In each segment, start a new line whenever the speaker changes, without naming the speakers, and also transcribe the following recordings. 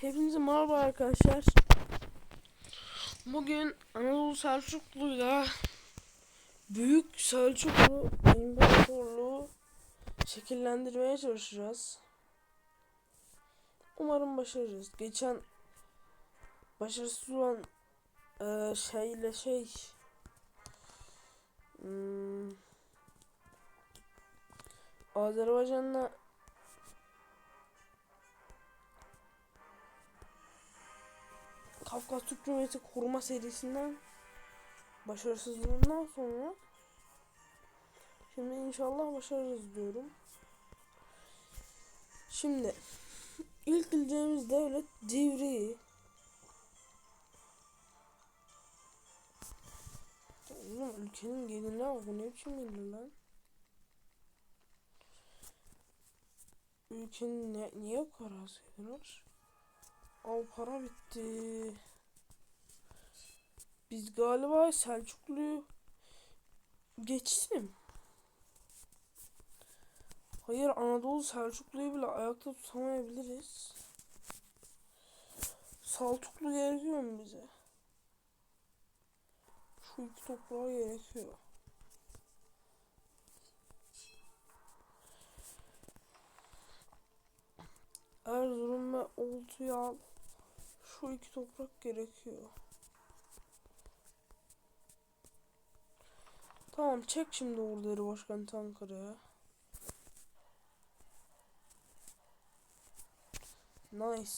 Hepinize merhaba arkadaşlar. Bugün Anadolu Selçuklu'yla Büyük Selçuklu İmparatorluğu şekillendirmeye çalışacağız. Umarım başarırız. Geçen başarısız olan eee, şeyle şey hmm, Azerbaycan'la Kafkas Türk Cumhuriyeti koruma serisinden başarısızlığından sonra şimdi inşallah başarırız diyorum. Şimdi ilk bileceğimiz devlet Divri. Oğlum ülkenin gelirine bak ne biçim gelir lan? Ülkenin ne, niye geliri var? Al para bitti. Biz galiba Selçuklu'yu geçtim. Hayır Anadolu Selçuklu'yu bile ayakta tutamayabiliriz. Saltuklu gerekiyor mu bize? Şu iki toprağa gerekiyor. Erzurum ve Oltu'yu al. Şu iki toprak gerekiyor. Tamam çek şimdi orduları başkent Ankara'ya. Nice.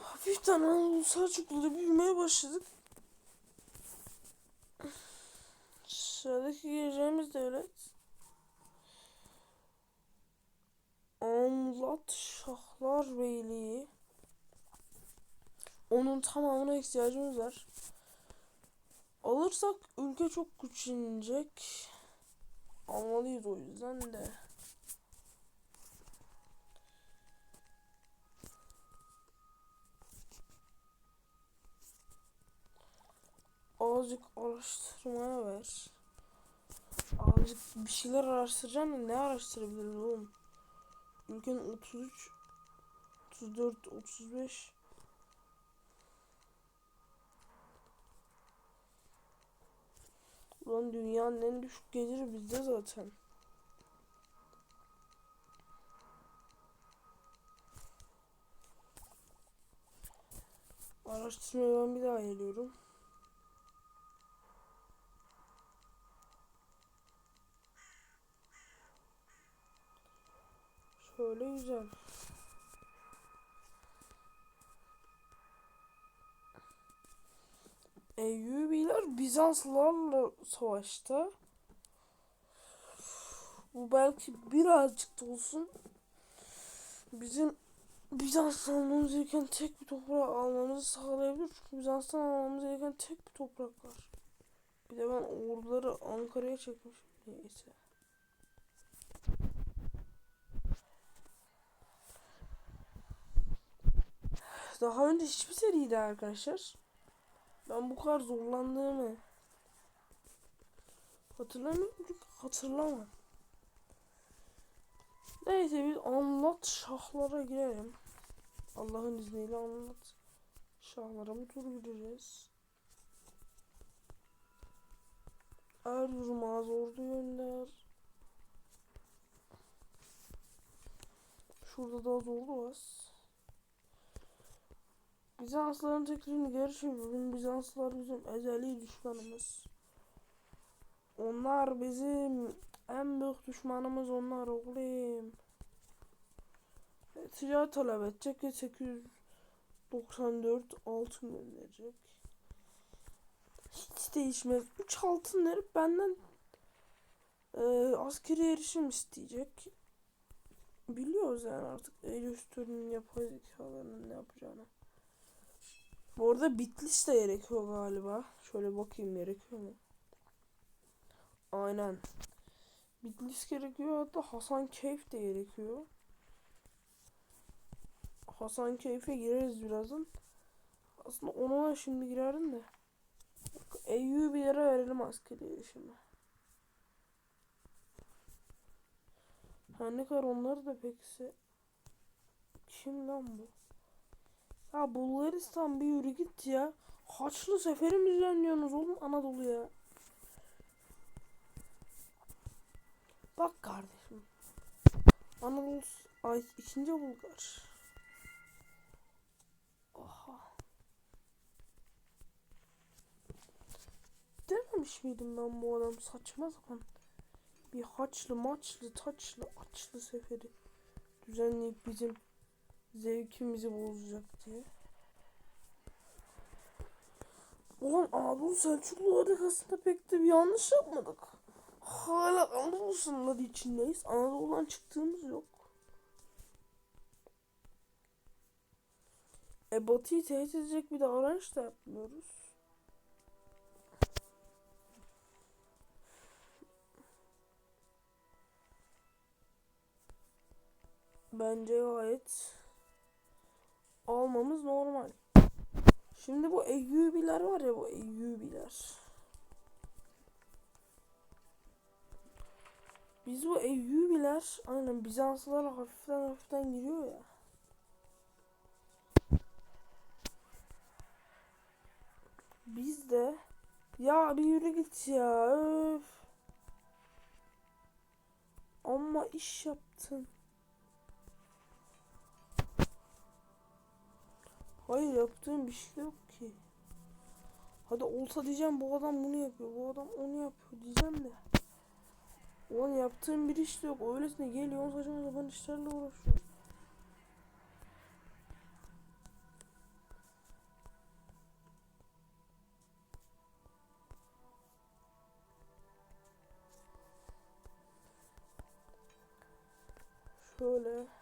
Hafiften Anadolu Selçuklu'da büyümeye başladık. Sıradaki gireceğimiz devlet Amlat Şahlar Beyliği. Onun tamamına ihtiyacımız var. Alırsak ülke çok güçlenecek. Almalıyız o yüzden de. Azıcık araştırmaya ver. Azıcık bir şeyler araştıracağım da ne araştırabiliriz oğlum? Ülkenin 33 34 35 Ulan dünyanın en düşük geliri bizde zaten. Araştırmaya ben bir daha geliyorum. Şöyle güzel. Eyyubiler Bizanslılarla savaşta. Bu belki birazcık da olsun bizim Bizans'tan almamız gereken tek bir toprak almamızı sağlayabilir. Çünkü Bizans'tan almamız gereken tek bir toprak var. Bir de ben orduları Ankara'ya çekmişim. Neyse. Daha önce hiçbir seriydi arkadaşlar. Ben bu kadar zorlandığımı hatırlamıyorum çünkü hatırlamam. Neyse biz anlat şahlara girelim. Allah'ın izniyle anlat şahlara bir tur gireceğiz. Erzurum'a az ordu gönder. Şurada da az var. Bizansların tekrini geri çevirelim. Bizanslılar bizim ezeli düşmanımız. Onlar bizim en büyük düşmanımız onlar oğlum. Ve Ticaret talep edecek ve 894 altın gönderecek. Hiç değişmez. 3 altın verip benden e, askeri erişim isteyecek. Biliyoruz yani artık Eylül'ün yapay zekalarının ne yapacağını. Bu arada Bitlis de gerekiyor galiba. Şöyle bakayım gerekiyor mu? Aynen. Bitlis gerekiyor hatta Hasan Keyf de gerekiyor. Hasan Keyf'e gireriz birazdan. Aslında ona da şimdi girerdim de. Eyyubilere verelim askeri erişimi. Her ne kadar onları da pekse Kim lan bu? Ya Bulgaristan bir yürü git ya. Haçlı seferi mi düzenliyorsunuz oğlum Anadolu'ya? Bak kardeşim. Anadolu ay ikinci Bulgar. Oha. Dememiş miydim ben bu adam saçma sapan bir haçlı maçlı taçlı açlı seferi düzenleyip bizim zevkimizi bozacak diye. Ulan Anadolu Selçukluları aslında pek de bir yanlış yapmadık. Hala Anadolu sınırları içindeyiz. Anadolu'dan çıktığımız yok. E Batı'yı tehdit edecek bir davranış da yapmıyoruz. Bence gayet almamız normal. Şimdi bu Eyyubiler var ya bu Eyyubiler. Biz bu Eyyubiler aynen Bizanslılar hafiften hafiften giriyor ya. Biz de ya bir yürü git ya öf. Ama iş yaptın. Hayır yaptığım bir şey yok ki. Hadi olsa diyeceğim bu adam bunu yapıyor, bu adam onu yapıyor diyeceğim de. Ulan yaptığım bir iş de yok. Öylesine geliyor saçma sapan işlerle uğraşıyor. Şöyle.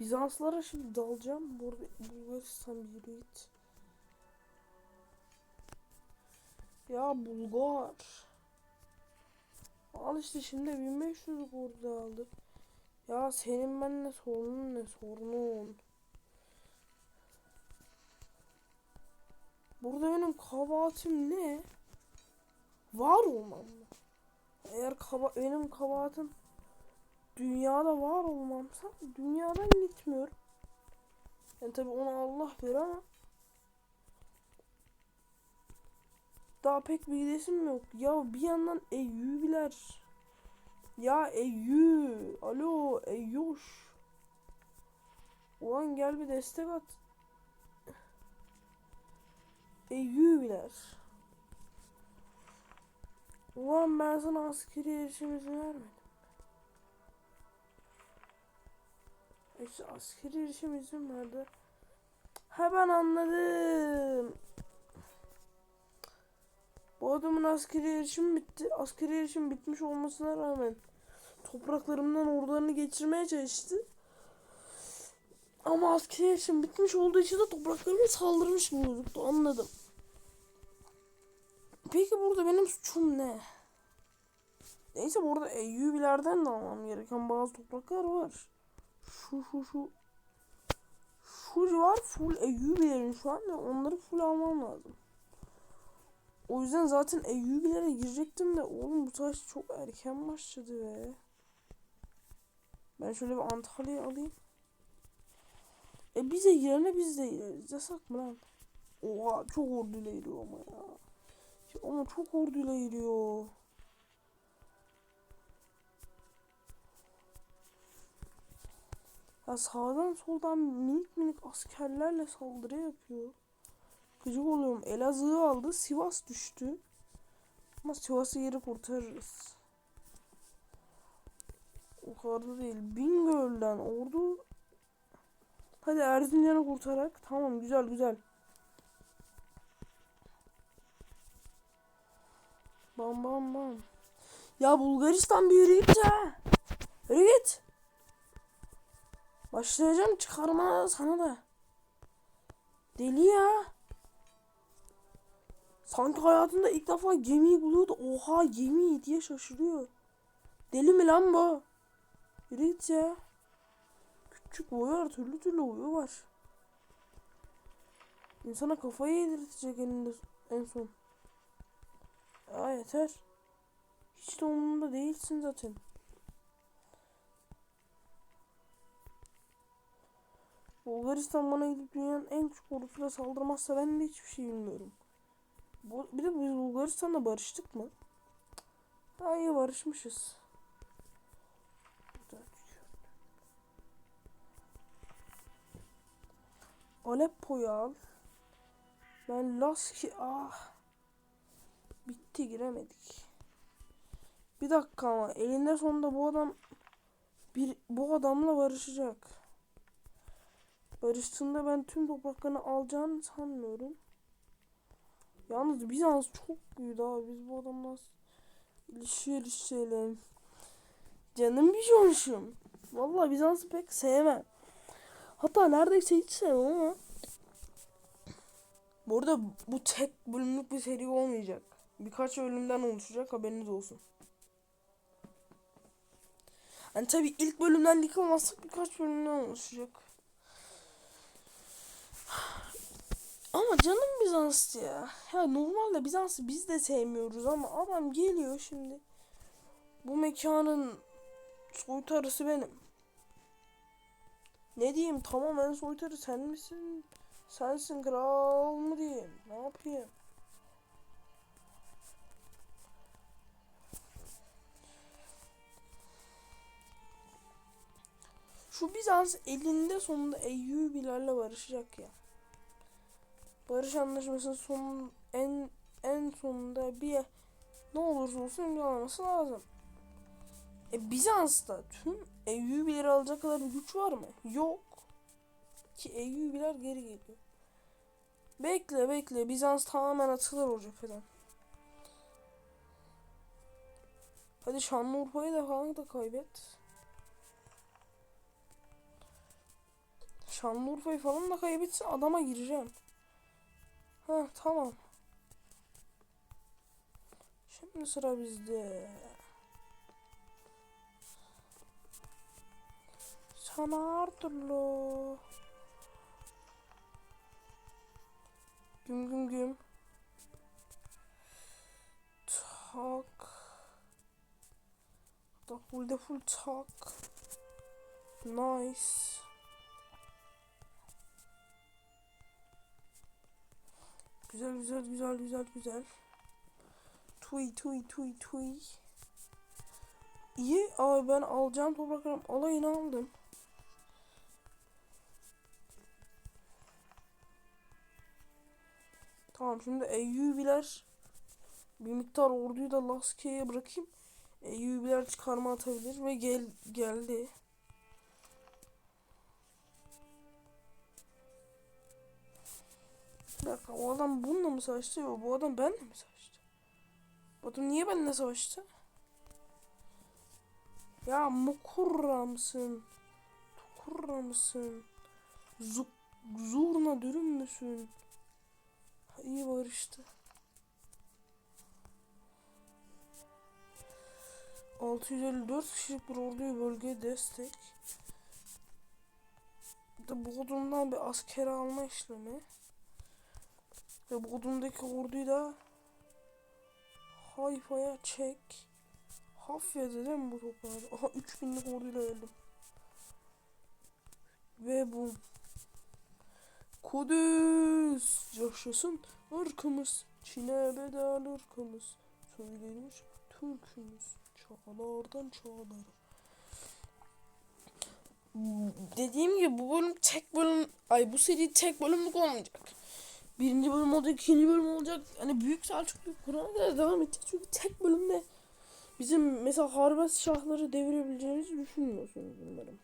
Bizanslara şimdi dalacağım. Burada Bulgaristan bir git. Ya Bulgar. Al işte şimdi 1500 orada aldık. Ya senin benimle sorunun ne sorunun? Burada benim kabahatim ne? Var olmam mı? Eğer kaba benim kabahatim dünyada var olmamsa dünyadan gitmiyorum. Yani tabi ona Allah bilir ama daha pek bir gidesim yok. Ya bir yandan Eyyubiler ya Eyyü alo Eyyuş Ulan gel bir destek at. Eyyubiler Ulan ben sana askeri erişim izin vermedim. İşte askeri erişim izin verdi. Ha ben anladım. Bu adamın askeri erişim bitti. Askeri erişim bitmiş olmasına rağmen topraklarımdan ordularını geçirmeye çalıştı. Ama askeri erişim bitmiş olduğu için de topraklarıma saldırmış bulunduktu. Anladım. Peki burada benim suçum ne? Neyse burada Eyyubilerden de almam gereken bazı topraklar var. Şu şu şu. Şu var full Eyyubilerin şu an ya onları full almam lazım. O yüzden zaten Eyyubilere girecektim de oğlum bu taş çok erken başladı be. Ben şöyle bir Antalya'yı alayım. E bize girene biz de gireriz. Yasak mı lan? Oha çok orduyla giriyor ama ya. ama çok orduyla giriyor. Ya sağdan soldan minik minik askerlerle saldırı yapıyor. Gıcık oluyorum. Elazığ'ı aldı. Sivas düştü. Ama Sivas'ı geri kurtarırız. O kadar da değil. Bingöl'den ordu. Hadi Erzincan'ı kurtarak. Tamam güzel güzel. Bam bam bam. Ya Bulgaristan bir yürü git. Yürü git. Başlayacağım çıkarma sana da. Deli ya. Sanki hayatında ilk defa gemiyi buluyordu. Oha gemi diye şaşırıyor. Deli mi lan bu? Yürü git ya. Küçük boyu var. Türlü türlü boyu var. İnsana kafayı yedirtecek eninde en son. Ya yeter. Hiç de umurumda değilsin zaten. Bulgaristan bana gidip dünyanın en küçük ordusuyla saldırmazsa ben de hiçbir şey bilmiyorum. Bu, bir de biz Bulgaristan'la barıştık mı? Ha iyi barışmışız. Aleppo'yu al. Ben Laski ah. Bitti giremedik. Bir dakika ama elinde sonunda bu adam bir bu adamla barışacak. Barıştığında ben tüm topraklarını alacağını sanmıyorum. Yalnız Bizans çok büyüdü abi. Biz bu adamla ilişki ilişkilerim. Canım bir coşum. Vallahi Bizans'ı pek sevmem. Hatta neredeyse hiç sevmem ama. Bu arada bu tek bölümlük bir seri olmayacak. Birkaç bölümden oluşacak haberiniz olsun. Yani tabi ilk bölümden yıkılmazsak birkaç bölümden oluşacak. Ama canım Bizans ya. Ya normalde Bizans'ı biz de sevmiyoruz ama adam geliyor şimdi. Bu mekanın soytarısı benim. Ne diyeyim tamamen soytarı sen misin? Sensin kral mı diyeyim? Ne yapayım? Şu Bizans elinde sonunda Eyyubilerle barışacak ya. Barış anlaşmasının son en en sonunda bir ne olursa olsun imzalaması lazım. E Bizans'ta tüm Eyyubileri alacak kadar bir güç var mı? Yok. Ki Eyyubiler geri geliyor. Bekle bekle Bizans tamamen atılır o cepheden. Hadi Şanlıurfa'yı da falan da kaybet. Şanlıurfa'yı falan da kaybetsin adama gireceğim. Ha tamam. Şimdi sıra bizde. Sana Arturlu. Güm güm güm. Tak. Da full de full tak. Nice. Güzel güzel güzel güzel güzel. Tuy tuy tuy tuy. İyi abi ben alacağım topraklarım alayını aldım. Tamam şimdi Eyyubiler bir miktar orduyu da Laskia'ya bırakayım. Eyyubiler çıkarma atabilir ve gel geldi. Dakika o adam bununla mı savaştı? Yok bu adam benimle mi savaştı? Bu adam niye benimle savaştı? Ya mukurra mısın? Tukurra mısın? Zuk zurna dürüm müsün? Ha, iyi barıştı. ...654 kişilik bir orduyu bölgeye destek. Bir de Bodrum'dan bir askeri alma işlemi. Ve Bodrum'daki orduyu da... Hayfa'ya çek. Hafya'da değil mi bu toprağı? Aha 3000'lik orduyla öldüm. Ve bu Kudüs yaşasın ırkımız Çin'e bedel ırkımız Söylenmiş Türk'ümüz Çağlardan çağlara Dediğim gibi bu bölüm tek bölüm Ay bu seri tek bölümlük olmayacak Birinci bölüm olacak, ikinci bölüm olacak Hani Büyük Selçuklu Kur'an'a kadar devam edecek Çünkü tek bölümde Bizim mesela Harbes şahları devirebileceğimizi düşünmüyorsunuz umarım.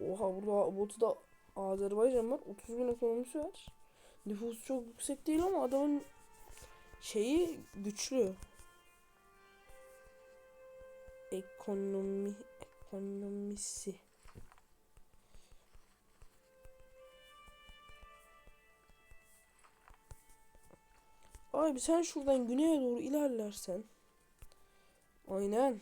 Oha burada Batı'da Azerbaycan var. 30 bin ekonomisi var. Nüfusu çok yüksek değil ama adamın şeyi güçlü. Ekonomi ekonomisi. Abi sen şuradan güneye doğru ilerlersen Aynen.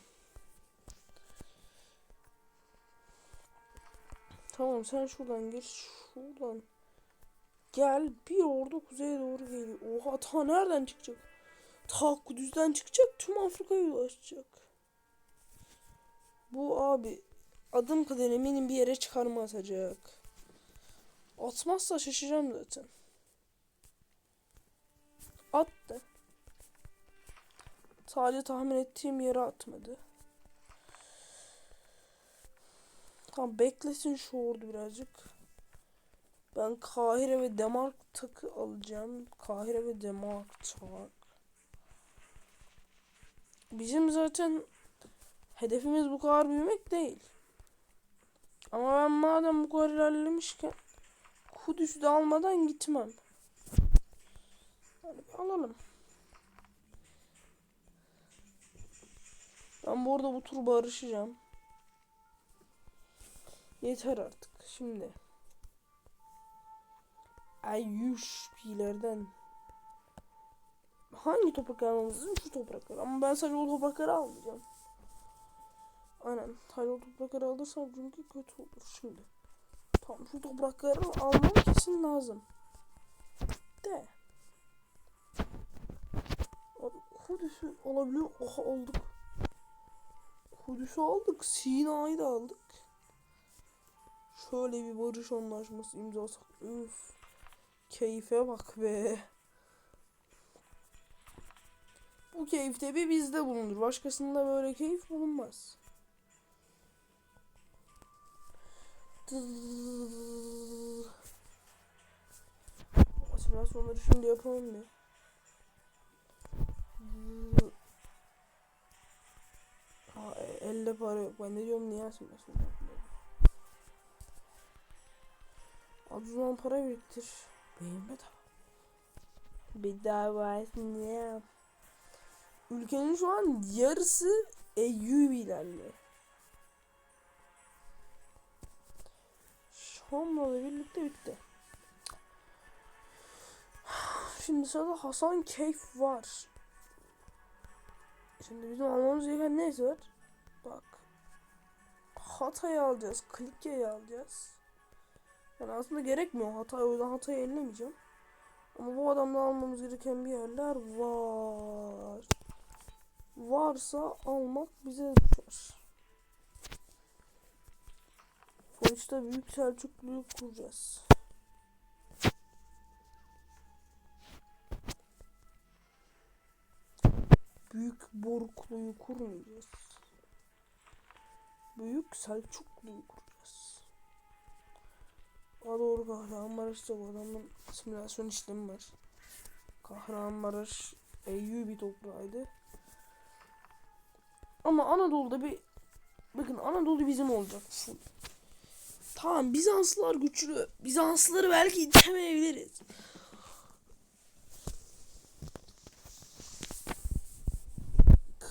Tamam sen şuradan gir. Şuradan. Gel bir ordu kuzeye doğru geliyor. Oha ta nereden çıkacak? Ta Kudüs'ten çıkacak tüm Afrika'ya ulaşacak. Bu abi adım kadar eminim bir yere çıkarma atacak. Atmazsa şaşacağım zaten. Attı. Sadece tahmin ettiğim yere atmadı. Tamam beklesin şu ordu birazcık. Ben Kahire ve Demark takı alacağım. Kahire ve Demark tak. Bizim zaten hedefimiz bu kadar büyümek değil. Ama ben madem bu kadar ilerlemişken Kudüs'ü de almadan gitmem. Alalım. Ben bu arada bu tur barışacağım. Yeter artık. Şimdi. Ayyuş ileriden. Hangi topraklar almamız? Şu topraklar. Ama ben sadece o toprakları almayacağım. Aynen. Sadece o toprakları alırsam çünkü kötü olur. Şimdi. Tamam şu toprakları almam kesin lazım. De. Abi Kudüs'ü alabiliyor. Oha aldık. Kudüs'ü aldık. Sina'yı da aldık. Şöyle bir barış anlaşması imzalasak. Üf. Keyfe bak be. Bu keyifte bir bizde bulunur. Başkasında böyle keyif bulunmaz. Simülasyonları şimdi yapalım bir. Ha, e- elde para yok. Ben ne diyorum niye yapmıyorum? Az zaman para biriktir. Benim bedava. Bedava ne? Ülkenin şu an yarısı Eyyubilerle. Şam'la birlikte bitti. Şimdi sırada Hasan Keyf var. Şimdi bizim almamız gereken neyse var? Bak. Hatay'ı alacağız. Klikya'yı alacağız. Yani aslında gerekmiyor Hatay. O yüzden Hatay'ı ellemeyeceğim. Ama bu adamla almamız gereken bir yerler var. Varsa almak bize düşer. Sonuçta Büyük Selçuklu'yu kuracağız. Büyük Boruklu'yu kurmayacağız. Büyük Selçuklu'yu kuracağız. Daha doğru Kahramanmaraş'ta bu adamın simülasyon işlemi var. Kahramanmaraş Eyyubi toprağıydı. Ama Anadolu'da bir bakın Anadolu bizim olacak. Tamam Bizanslılar güçlü. Bizanslıları belki itemeyebiliriz.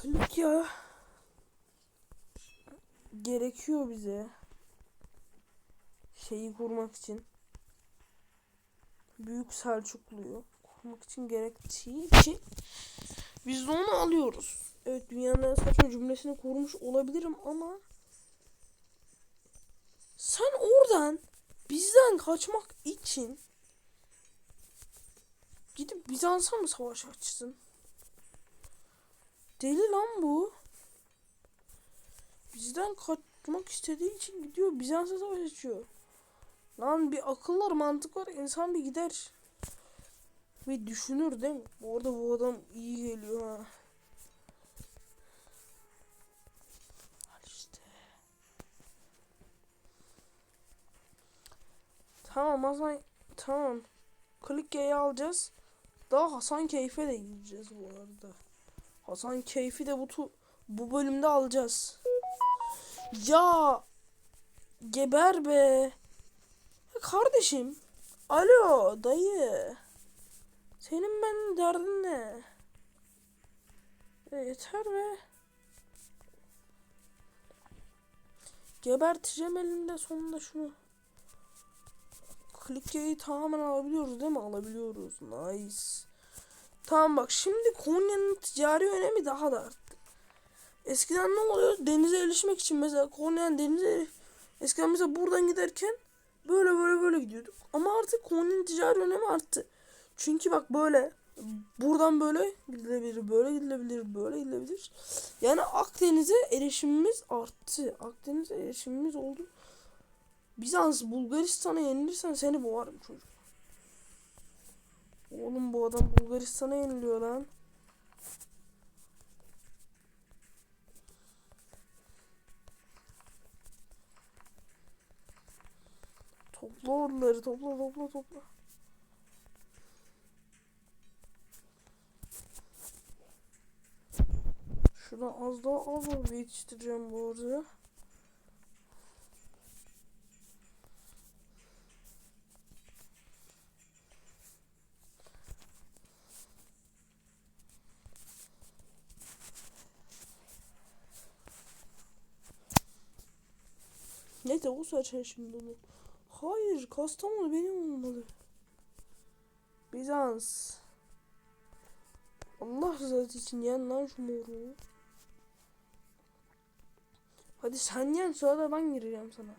Klikya gerekiyor bize. Şeyi kurmak için. Büyük Selçuklu'yu kurmak için gerektiği için biz de onu alıyoruz. Evet dünyanın en saçma cümlesini kurmuş olabilirim ama sen oradan bizden kaçmak için gidip Bizans'a mı savaş açsın? Deli lan bu. Bizden kaçmak istediği için gidiyor Bizans'a savaş açıyor. Lan bir akıl var mantık var insan bir gider. Ve düşünür değil mi? Bu arada bu adam iyi geliyor ha. İşte. Tamam Hasan tamam. Klikya'yı alacağız. Daha Hasan Keyfe de gideceğiz bu arada. Hasan Keyfi de bu tu bu bölümde alacağız. Ya geber be. Kardeşim. Alo dayı. Senin ben derdin ne? Ya yeter be. Geberteceğim elimde sonunda şunu. Klikya'yı tamamen alabiliyoruz değil mi? Alabiliyoruz. Nice. Tamam bak şimdi Konya'nın ticari önemi daha da arttı. Eskiden ne oluyor? Denize erişmek için mesela Konya'nın denize eskiden mesela buradan giderken böyle böyle böyle gidiyorduk. Ama artık Konya'nın ticari önemi arttı. Çünkü bak böyle Buradan böyle gidilebilir, böyle gidilebilir, böyle gidilebilir. Yani Akdeniz'e erişimimiz arttı. Akdeniz'e erişimimiz oldu. Bizans Bulgaristan'a yenilirsen seni boğarım çocuk. Oğlum bu adam Bulgaristan'a yeniliyor lan. Topla orduları topla topla topla. Şuradan az daha az ordu yetiştireceğim bu arada. Ne de o saçar şimdi onu. Hayır, Kastamonu benim olmalı. Bizans. Allah rızası için yen lan şu moru. Hadi sen yen sonra da ben gireceğim sana.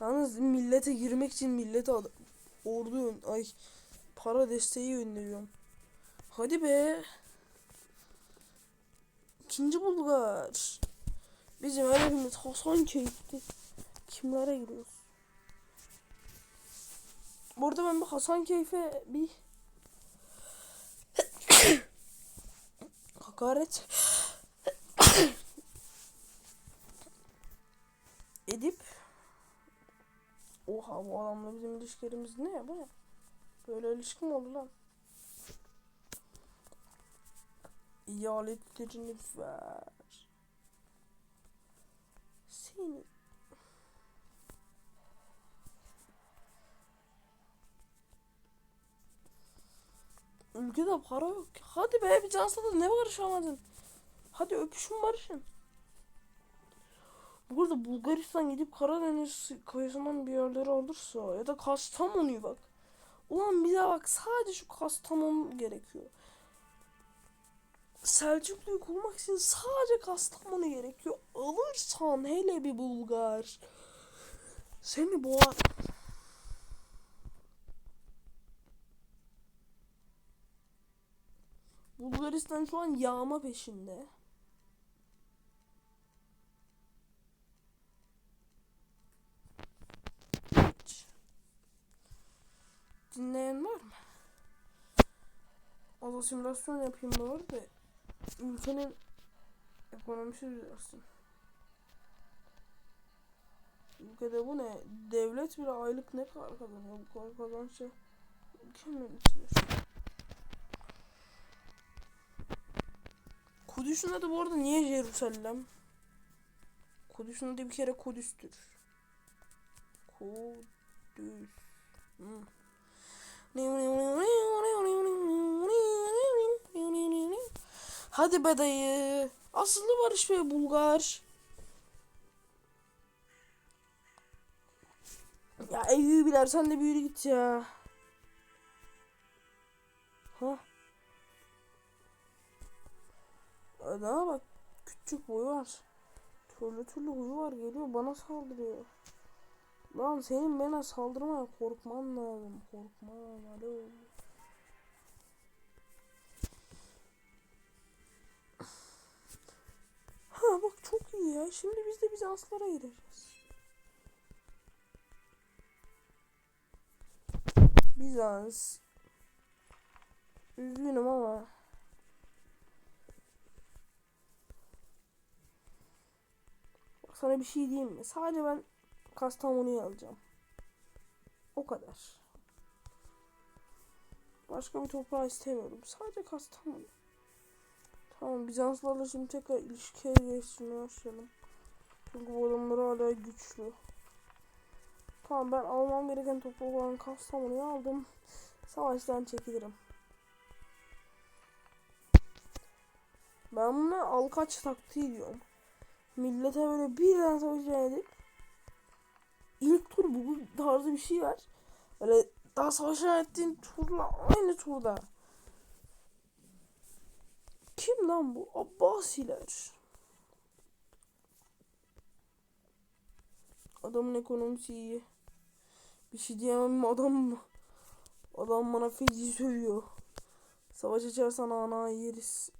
Yalnız millete girmek için millete ordu ay para desteği gönderiyorum. Hadi be. İkinci Bulgar. Bizim hedefimiz Hasan Keyif'ti. Kimlere giriyoruz? Burada ben bir Hasan Keyif'e bir hakaret edip Oha bu adamla bizim ilişkilerimiz ne ya ne? Böyle ilişki mi oldu lan? İyaletlerini ver. Seni. Ülkede para yok. Hadi be bir Bizans'ta da ne barışamadın? Hadi öpüşün barışın. Burada Bulgaristan gidip Karadeniz kıyısından bir yerleri alırsa ya da Kastamonu'yu bak. Ulan bize bak sadece şu Kastamonu gerekiyor. Selçuklu'yu kurmak için sadece Kastamonu gerekiyor. Alırsan hele bir Bulgar. Seni boğar. Bulgaristan şu an yağma peşinde. Hiç. Dinleyen var mı? Az simülasyon yapayım bari de ülkenin ekonomisi düzelsin. Ülkede bu ne? Devlet bile aylık ne kadar kazanıyor? Bu kadar kazançla ülke mi yönetilir? Kudüs'ün adı bu arada niye Jerusalem? Kudüs'ün adı bir kere Kudüs'tür. Kudüs. Hmm. Hadi be dayı. Asıllı Barış Bey Bulgar. Ya Eyyubiler sen de bir yürü git ya. Ha? Adama bak. Küçük boyu var. Türlü türlü huyu var geliyor bana saldırıyor. Lan senin bana saldırmaya korkman lazım. Korkman. Alo. Ha bak çok iyi ya. Şimdi biz de Bizanslara gireceğiz. Bizans. Üzgünüm ama. Bak sana bir şey diyeyim mi? Sadece ben Kastamonu'yu alacağım. O kadar. Başka bir toprağı istemiyorum. Sadece Kastamonu. Tamam Bizanslarla şimdi tekrar ilişkiye geçmeye başlayalım. Çünkü bu adamlar hala güçlü. Tamam ben almam gereken toprak olan Kastamonu'yu aldım. Savaştan çekilirim. Ben buna alkaç taktiği diyorum. Millete böyle bir tane savaş edip ilk tur bu tarzı bir şey var. Böyle daha savaş ettiğin turla aynı turda. Kim lan bu? Abbasiler. Adamın ekonomisi iyi. Bir şey diyemem adam Adam bana feci sövüyor. Savaş açarsan ana yeriz.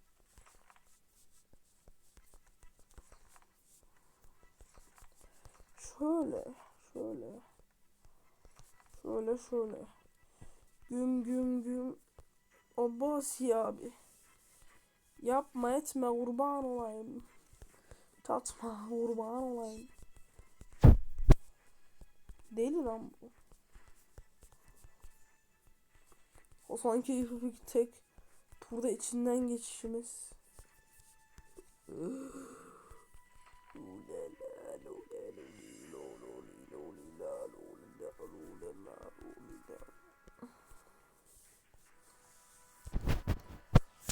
Şöyle, şöyle. Şöyle şöyle. Güm güm güm. Abbasi abi. Yapma etme kurban olayım. Tatma kurban olayım. Deli lan bu. O sanki tek turda içinden geçişimiz.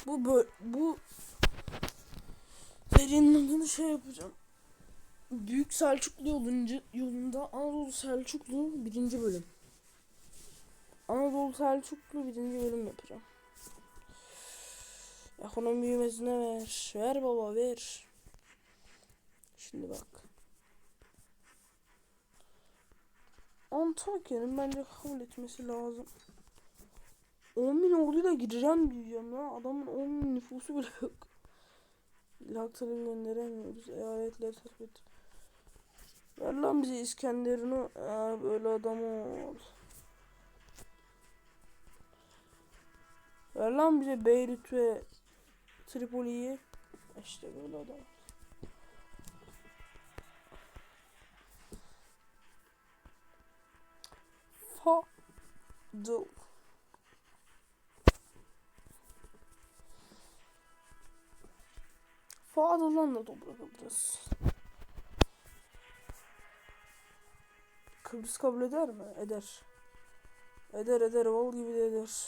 Bu bö bu serinin adını şey yapacağım. Büyük Selçuklu yolunca, yolunda Anadolu Selçuklu birinci bölüm. Anadolu Selçuklu birinci bölüm yapacağım. Ekonomi büyümesine ver. Ver baba ver. Şimdi bak. Antakya'nın bence kabul etmesi lazım. 10 bin orduyla gireceğim diyeceğim ya. Adamın 10 bin nüfusu bile yok. İlhak talebi gönderemiyoruz. Eyaletleri terk. Ver lan bize İskenderun'u. Aa, böyle adam ol. Ver lan bize Beyrut ve Tripoli'yi. İşte böyle adam. Fadıl. Fadıl'dan da toprak alacağız. Kıbrıs kabul eder mi? Eder. Eder eder ol gibi de eder.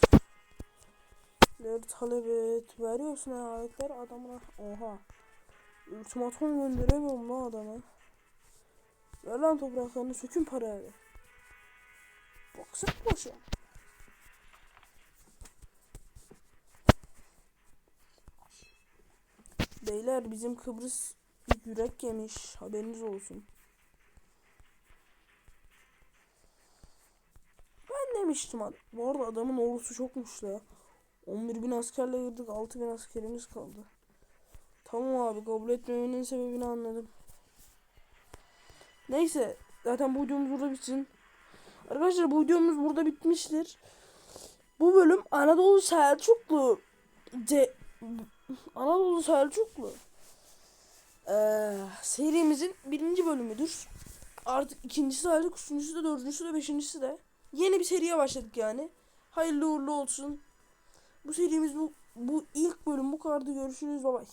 Ler talep et. Veriyorsun eyaletler adamına. Oha. Ultimatum gönderemiyorum lan adama. Ver lan topraklarını sökün parayı. Baksana boşa. Beyler bizim Kıbrıs yürek yemiş. Haberiniz olsun. Ben demiştim Bu arada adamın ordusu çokmuş da. 11 bin askerle girdik 6 bin askerimiz kaldı. Tamam abi kabul etmemenin sebebini anladım. Neyse zaten bu videomuz burada bitsin. Arkadaşlar bu videomuz burada bitmiştir. Bu bölüm Anadolu Selçuklu de Anadolu Selçuklu ee, serimizin birinci bölümüdür. Artık ikincisi aldık, üçüncüsü de, dördüncüsü de, beşincisi de. Yeni bir seriye başladık yani. Hayırlı uğurlu olsun. Bu serimiz bu, bu ilk bölüm bu kadardı. Görüşürüz. Bye bye.